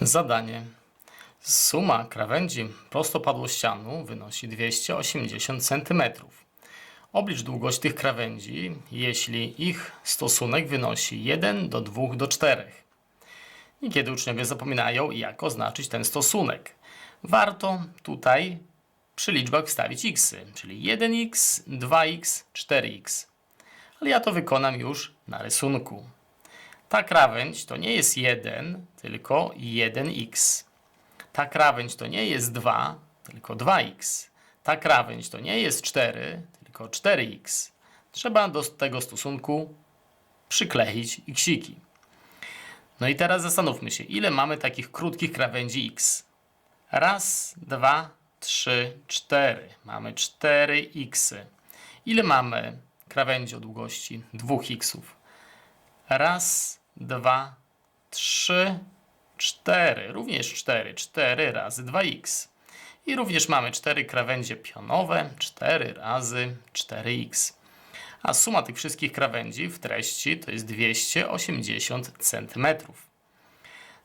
Zadanie. Suma krawędzi prostopadłościanu wynosi 280 cm. Oblicz długość tych krawędzi, jeśli ich stosunek wynosi 1 do 2 do 4. Niekiedy uczniowie zapominają, jak oznaczyć ten stosunek. Warto tutaj przy liczbach wstawić xy, czyli 1x, 2x, 4x. Ale ja to wykonam już na rysunku. Ta krawędź to nie jest 1, tylko 1x. Ta krawędź to nie jest 2, tylko 2x. Ta krawędź to nie jest 4, tylko 4x. Trzeba do tego stosunku przykleić xiki. No i teraz zastanówmy się, ile mamy takich krótkich krawędzi x. Raz, dwa, trzy, cztery. Mamy 4x. Ile mamy krawędzi o długości 2x? Raz, dwa, trzy, cztery. Również cztery. Cztery razy 2x. I również mamy cztery krawędzie pionowe. 4 razy 4x. A suma tych wszystkich krawędzi w treści to jest 280 cm.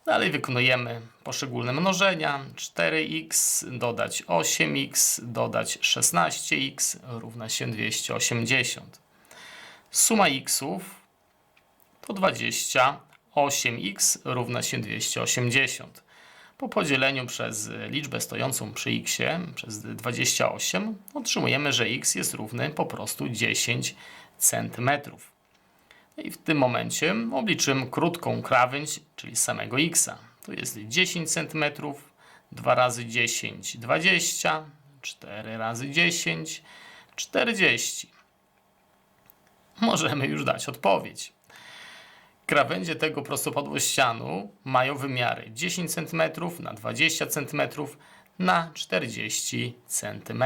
Dalej wykonujemy poszczególne mnożenia. 4x dodać 8x dodać 16x równa się 280. Suma xów to 28x równa się 280. Po podzieleniu przez liczbę stojącą przy x przez 28 otrzymujemy, że x jest równy po prostu 10 cm. I w tym momencie obliczymy krótką krawędź, czyli samego x. To jest 10 cm, 2 razy 10 20, 4 razy 10 40. Możemy już dać odpowiedź. Krawędzie tego prostopadłościanu mają wymiary 10 cm na 20 cm na 40 cm.